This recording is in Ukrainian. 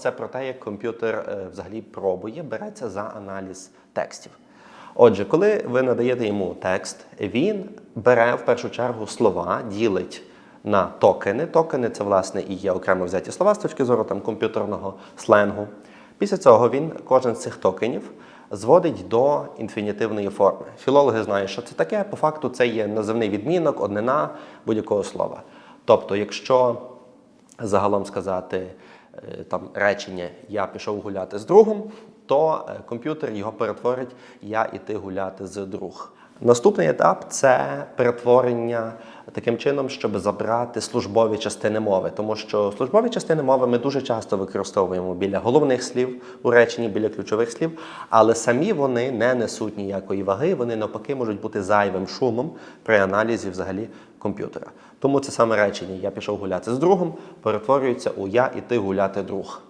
Це про те, як комп'ютер е, взагалі пробує, береться за аналіз текстів. Отже, коли ви надаєте йому текст, він бере в першу чергу слова, ділить на токени. Токени це власне і є окремо взяті слова з точки зору там, комп'ютерного сленгу. Після цього він кожен з цих токенів зводить до інфінітивної форми. Філологи знають, що це таке. По факту це є називний відмінок, однина будь-якого слова. Тобто, якщо загалом сказати там речення Я пішов гуляти з другом, то е, комп'ютер його перетворить Я іти гуляти з друг. Наступний етап це перетворення таким чином, щоб забрати службові частини мови, тому що службові частини мови ми дуже часто використовуємо біля головних слів у реченні, біля ключових слів, але самі вони не несуть ніякої ваги, вони навпаки можуть бути зайвим шумом при аналізі взагалі комп'ютера. Тому це саме речення Я пішов гуляти з другом перетворюється у Я іти гуляти друг.